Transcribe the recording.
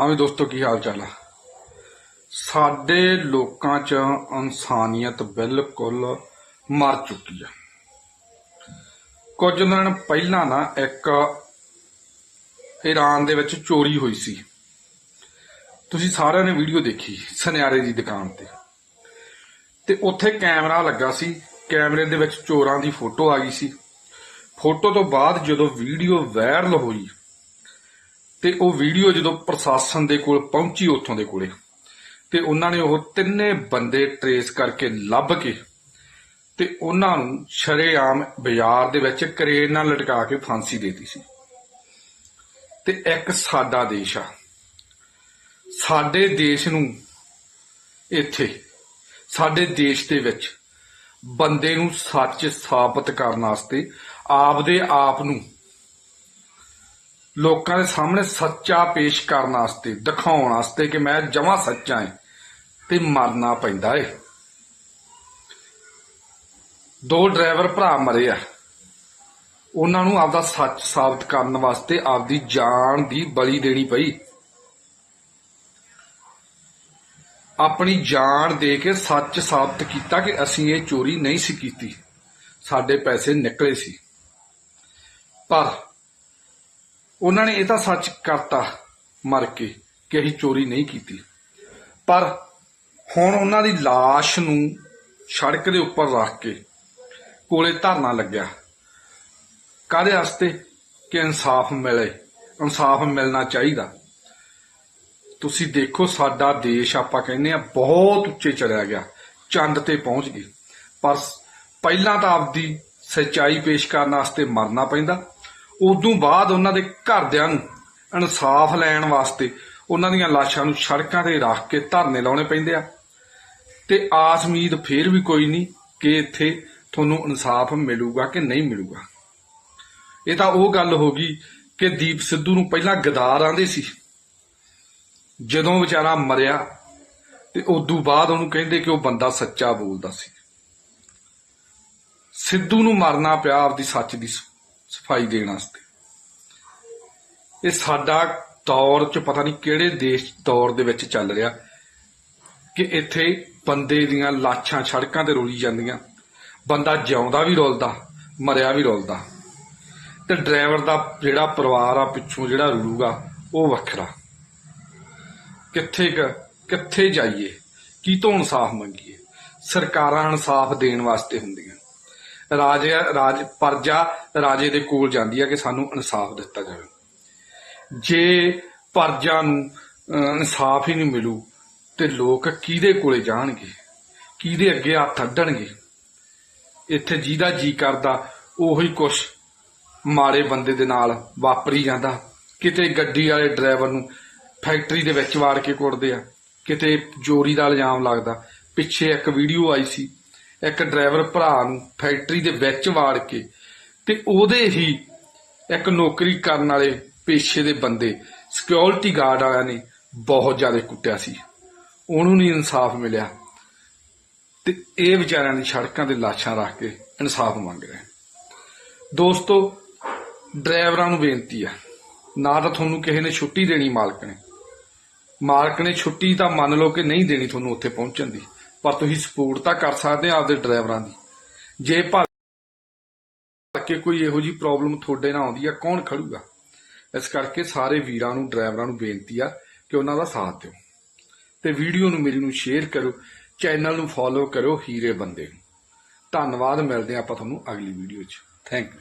ਹਾਂ ਵੀ ਦੋਸਤੋ, ਕੀ ਹਾਲ ਚਾਲ ਆ? ਸਾਡੇ ਲੋਕਾਂ 'ਚ ਇਨਸਾਨੀਅਤ ਬਿਲਕੁਲ ਮਰ ਚੁੱਕੀ ਆ। ਕੁਝ ਦਿਨ ਪਹਿਲਾਂ ਨਾ ਇੱਕ ਈਰਾਨ ਦੇ ਵਿੱਚ ਚੋਰੀ ਹੋਈ ਸੀ। ਤੁਸੀਂ ਸਾਰਿਆਂ ਨੇ ਵੀਡੀਓ ਦੇਖੀ ਸੁਨਿਆਰੇ ਦੀ ਦੁਕਾਨ ਤੇ। ਤੇ ਉੱਥੇ ਕੈਮਰਾ ਲੱਗਾ ਸੀ, ਕੈਮਰੇ ਦੇ ਵਿੱਚ ਚੋਰਾਂ ਦੀ ਫੋਟੋ ਆ ਗਈ ਸੀ। ਫੋਟੋ ਤੋਂ ਬਾਅਦ ਜਦੋਂ ਵੀਡੀਓ ਵਾਇਰਲ ਹੋਈ ਤੇ ਉਹ ਵੀਡੀਓ ਜਦੋਂ ਪ੍ਰਸ਼ਾਸਨ ਦੇ ਕੋਲ ਪਹੁੰਚੀ ਉੱਥੋਂ ਦੇ ਕੋਲੇ, ਤੇ ਉਹਨਾਂ ਨੇ ਉਹ ਤਿੰਨੇ ਬੰਦੇ ਟਰੇਸ ਕਰਕੇ ਲੱਭ ਕੇ ਤੇ ਉਹਨਾਂ ਨੂੰ ਸ਼ਰੇਆਮ ਬਾਜ਼ਾਰ ਦੇ ਵਿੱਚ ਕਰੇਨ ਨਾਲ ਲਟਕਾ ਕੇ ਫਾਂਸੀ ਦੇਤੀ ਸੀ। ਤੇ ਇੱਕ ਸਾਡਾ ਦੇਸ਼ ਆ। ਸਾਡੇ ਦੇਸ਼ ਨੂੰ ਇੱਥੇ, ਸਾਡੇ ਦੇਸ਼ ਦੇ ਵਿੱਚ ਬੰਦੇ ਨੂੰ ਸੱਚ ਸਾਬਤ ਕਰਨ ਵਾਸਤੇ ਆਪਦੇ ਆਪ ਨੂੰ ਲੋਕਾਂ ਦੇ ਸਾਹਮਣੇ ਸੱਚਾ ਪੇਸ਼ ਕਰਨ ਵਾਸਤੇ, ਦਿਖਾਉਣ ਵਾਸਤੇ ਕਿ ਮੈਂ ਜਮਾ ਸੱਚਾ ਹਾਂ ਤੇ ਮਰਨਾ ਪੈਂਦਾ ਏ। ਦੋ ਡਰਾਈਵਰ ਭਰਾ ਮਰੇ ਆ। ਉਹਨਾਂ ਨੂੰ ਆਪਦਾ ਸੱਚ ਸਾਬਤ ਕਰਨ ਵਾਸਤੇ ਆਪਦੀ ਜਾਨ ਦੀ ਬਲੀ ਦੇਣੀ ਪਈ। ਆਪਣੀ ਜਾਨ ਦੇ ਕੇ ਸੱਚ ਸਾਬਤ ਕੀਤਾ ਕਿ ਅਸੀਂ ਇਹ ਚੋਰੀ ਨਹੀਂ ਸੀ ਕੀਤੀ। ਸਾਡੇ ਪੈਸੇ ਨਿਕਲੇ ਸੀ। ਪਰ ਉਹਨਾਂ ਨੇ ਇਹ ਤਾਂ ਸੱਚ ਕਰਤਾ, ਮਰ ਕੇ, ਕਿ ਅਸੀਂ ਚੋਰੀ ਨਹੀਂ ਕੀਤੀ। ਪਰ ਹੁਣ ਉਹਨਾਂ ਦੀ লাশ ਨੂੰ ਸੜਕ ਦੇ ਉੱਪਰ ਰੱਖ ਕੇ ਕੋਲੇ ਧਰਨਾ ਲੱਗਿਆ। ਕਾਹਦੇ ਵਾਸਤੇ? ਕਿ ਇਨਸਾਫ ਮਿਲੇ। ਇਨਸਾਫ ਮਿਲਣਾ ਚਾਹੀਦਾ। ਤੁਸੀਂ ਦੇਖੋ, ਸਾਡਾ ਦੇਸ਼ ਆਪਾਂ ਕਹਿੰਦੇ ਆ ਬਹੁਤ ਉੱਚੇ ਚੜਿਆ ਗਿਆ ਚੰਦ ਤੇ ਪਹੁੰਚ ਗਏ। ਪਰ ਪਹਿਲਾਂ ਤਾਂ ਆਪਦੀ ਸੱਚਾਈ ਪੇਸ਼ ਕਰਨ ਵਾਸਤੇ ਮਰਨਾ ਪੈਂਦਾ। ਉਦੋਂ ਬਾਅਦ ਉਹਨਾਂ ਦੇ ਘਰਦਿਆਂ ਨੂੰ ਇਨਸਾਫ ਲੈਣ ਵਾਸਤੇ ਉਹਨਾਂ ਦੀਆਂ ਲਾਸ਼ਾਂ ਨੂੰ ਸੜਕਾਂ ਤੇ ਰੱਖ ਕੇ ਧਰਨੇ ਲਾਉਣੇ ਪੈਂਦੇ ਆ। ਤੇ ਆਸ ਉਮੀਦ ਫੇਰ ਵੀ ਕੋਈ ਨਹੀਂ ਕਿ ਇੱਥੇ ਤੁਹਾਨੂੰ ਇਨਸਾਫ ਮਿਲੂਗਾ ਕਿ ਨਹੀਂ ਮਿਲੂਗਾ। ਇਹ ਤਾਂ ਉਹ ਗੱਲ ਹੋ ਗਈ ਕਿ ਦੀਪ ਸਿੱਧੂ ਨੂੰ ਪਹਿਲਾਂ ਗਦਾਰ ਆਂਦੇ ਸੀ। ਜਦੋਂ ਵਿਚਾਰਾ ਮਰਿਆ ਤੇ ਉਦੋਂ ਬਾਅਦ ਉਹਨੂੰ ਕਹਿੰਦੇ ਕਿ ਉਹ ਬੰਦਾ ਸੱਚਾ ਬੋਲਦਾ ਸੀ। ਸਿੱਧੂ ਨੂੰ ਮਰਨਾ ਪਿਆ ਆਪਦੀ ਸੱਚ ਦੀ ਸਫ਼ਾਈ ਦੇਣ ਵਾਸਤੇ। ਇਹ ਸਾਡਾ ਦੌਰ ਚ ਪਤਾ ਨਹੀਂ ਕਿਹੜੇ ਦੇਸ਼ ਦੌਰ ਦੇ ਵਿੱਚ ਚੱਲ ਰਿਹਾ ਕਿ ਇੱਥੇ ਬੰਦੇ ਦੀਆਂ ਲਾਸ਼ਾਂ ਸੜਕਾਂ ਤੇ ਰੋਲੀ ਜਾਂਦੀਆਂ। ਬੰਦਾ ਜਿਉਂਦਾ ਵੀ ਰੋਲਦਾ, ਮਰਿਆ ਵੀ ਰੋਲਦਾ। ਤੇ ਡਰਾਈਵਰ ਦਾ ਜਿਹੜਾ ਪਰਿਵਾਰ ਆ ਪਿੱਛੋਂ ਜਿਹੜਾ ਰੁਲੂਗਾ, ਉਹ ਵੱਖਰਾ। ਕਿੱਥੇ ਕਿੱਥੇ ਜਾਈਏ? ਕੀ ਤੋਂ ਇਨਸਾਫ ਮੰਗੀਏ? ਸਰਕਾਰਾਂ ਇਨਸਾਫ ਦੇਣ ਵਾਸਤੇ ਹੁੰਦੀਆਂ। ਰਾਜੇ ਰਾਜ ਪਰਜਾ ਰਾਜੇ ਦੇ ਕੋਲ ਜਾਂਦੀ ਹੈ ਕਿ ਸਾਨੂੰ ਇਨਸਾਫ ਦਿੱਤਾ ਜਾਵੇ। ਜੇ ਪਰਜਾ ਨੂੰ ਇਨਸਾਫ ਹੀ ਨਹੀਂ ਮਿਲੂ, ਤੇ ਲੋਕ ਕਿਹਦੇ ਕੋਲੇ ਜਾਣਗੇ? ਕਿਹਦੇ ਅੱਗੇ ਹੱਥ ਅੱਡਣਗੇ? ਇੱਥੇ ਜਿਹਦਾ ਜੀ ਕਰਦਾ, ਉਹੀ ਕੁਛ ਮਾੜੇ ਬੰਦੇ ਦੇ ਨਾਲ ਵਾਪਰੀ ਜਾਂਦਾ। ਕਿਤੇ ਗੱਡੀ ਵਾਲੇ ਡਰਾਈਵਰ ਨੂੰ ਫੈਕਟਰੀ ਦੇ ਵਿੱਚ ਵਾਰ ਕੇ ਕੁੱਟਦੇ ਆ, ਕਿਤੇ ਚੋਰੀ ਦਾ ਇਲਜ਼ਾਮ ਲੱਗਦਾ। ਪਿੱਛੇ ਇੱਕ ਵੀਡੀਓ ਆਈ ਸੀ ਇੱਕ ਡਰਾਈਵਰ ਭਰਾ ਨੂੰ ਫੈਕਟਰੀ ਦੇ ਵਿੱਚ ਵਾੜ ਕੇ ਤੇ ਉਹਦੇ ਹੀ ਇੱਕ ਨੌਕਰੀ ਕਰਨ ਵਾਲੇ ਪੇਸ਼ੇ ਦੇ ਬੰਦੇ ਸਿਕਿਉਰਿਟੀ ਗਾਰਡ ਵਾਲਿਆਂ ਨੇ ਬਹੁਤ ਜ਼ਿਆਦਾ ਕੁੱਟਿਆ ਸੀ। ਉਹਨੂੰ ਨਹੀਂ ਇਨਸਾਫ ਮਿਲਿਆ ਤੇ ਇਹ ਵਿਚਾਰਿਆਂ ਦੀ ਸੜਕਾਂ ਤੇ ਲਾਸ਼ਾਂ ਰੱਖ ਕੇ ਇਨਸਾਫ ਮੰਗ ਰਹੇ। ਦੋਸਤੋ, ਡਰਾਈਵਰਾਂ ਨੂੰ ਬੇਨਤੀ ਆ, ਨਾ ਤਾਂ ਤੁਹਾਨੂੰ ਕਿਸੇ ਨੇ ਛੁੱਟੀ ਦੇਣੀ ਮਾਲਕ ਨੇ। ਮਾਲਕ ਨੇ ਛੁੱਟੀ ਤਾਂ ਮੰਨ ਲਓ ਕਿ ਨਹੀਂ ਦੇਣੀ ਤੁਹਾਨੂੰ ਉੱਥੇ ਪਹੁੰਚਣ ਦੀ। ਪਰ ਤੁਸੀਂ ਸਪੋਰਟ ਤਾਂ ਕਰ ਸਕਦੇ ਆ ਆਪਦੇ ਡਰਾਈਵਰਾਂ ਦੀ। ਜੇ ਭਰ ਕੇ ਕੋਈ ਇਹੋ ਜੀ ਪ੍ਰੋਬਲਮ ਤੁਹਾਡੇ ਨਾਲ ਆਉਂਦੀ ਆ, ਕੌਣ ਖੜੂਗਾ? ਇਸ ਕਰਕੇ ਸਾਰੇ ਵੀਰਾਂ ਨੂੰ, ਡਰਾਈਵਰਾਂ ਨੂੰ ਬੇਨਤੀ ਆ ਕਿ ਉਹਨਾਂ ਦਾ ਸਾਥ ਦਿਓ। ਤੇ ਵੀਡੀਓ ਨੂੰ ਮੇਰੀ ਨੂੰ ਸ਼ੇਅਰ ਕਰੋ, ਚੈਨਲ ਨੂੰ ਫੋਲੋ ਕਰੋ ਹੀਰੇ ਬੰਦੇ ਨੂੰ। ਧੰਨਵਾਦ, ਮਿਲਦੇ ਹਾਂ ਆਪਾਂ ਤੁਹਾਨੂੰ ਅਗਲੀ ਵੀਡੀਓ 'ਚ। Thank you.